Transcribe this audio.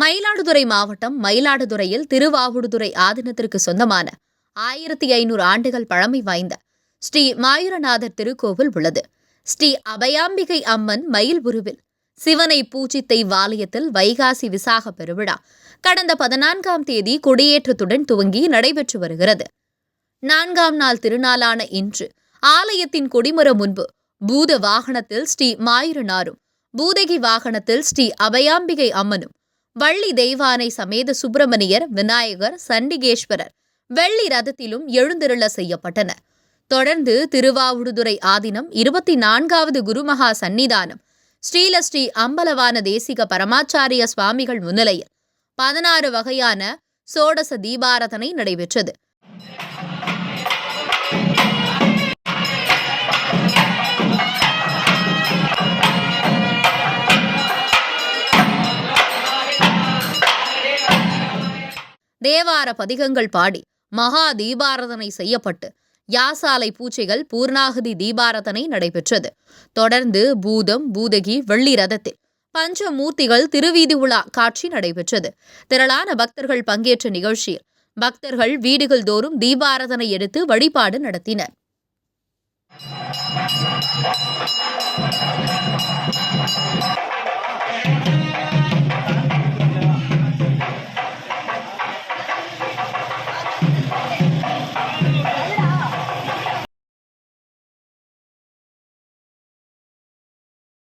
மயிலாடுதுறை மாவட்டம் மயிலாடுதுறையில் திருவாவூடுதுறை ஆதீனத்திற்கு சொந்தமான ஆயிரத்தி ஐநூறு ஆண்டுகள் பழமை வாய்ந்த ஸ்ரீ மாயூரநாதர் திருக்கோவில் உள்ளது. ஸ்ரீ அபயாம்பிகை அம்மன் மயில் உருவில் சிவனை பூஜித்தை வாலயத்தில் வைகாசி விசாக பெருவிழா கடந்த பதினான்காம் தேதி கொடியேற்றத்துடன் துவங்கி நடைபெற்று வருகிறது. நான்காம் நாள் திருநாளான இன்று ஆலயத்தின் கொடிமரம் முன்பு பூத வாகனத்தில் ஸ்ரீ மாயூரனாரும் பூதகி வாகனத்தில் ஸ்ரீ அபயாம்பிகை அம்மனும் வள்ளி தெய்வானை சமேத சுப்பிரமணியர் விநாயகர் சண்டிகேஸ்வரர் வெள்ளி ரதத்திலும் எழுந்திருள செய்யப்பட்டனர் தொடர்ந்து திருவாவூடுதுறை ஆதீனம் இருபத்தி நான்காவது குருமகா சந்நிதானம் ஸ்ரீலஸ்ரீ அம்பலவான தேசிக பரமாச்சாரிய சுவாமிகள் முன்னிலையில் பதினாறு வகையான சோடச தீபாரதனை நடைபெற்றது. தேவார பதிகங்கள் பாடி மகா தீபாரதனை செய்யப்பட்டு யாசாலை பூச்சைகள் பூர்ணாகுதி தீபாரதனை நடைபெற்றது. தொடர்ந்து பூதம் பூதகி வெள்ளி ரதத்தில் பஞ்சமூர்த்திகள் திருவீதி உலா காட்சி நடைபெற்றது. திரளான பக்தர்கள் பங்கேற்ற நிகழ்ச்சியில் பக்தர்கள் வீடுகள் தோறும் தீபாரதனை எடுத்து வழிபாடு நடத்தினர்.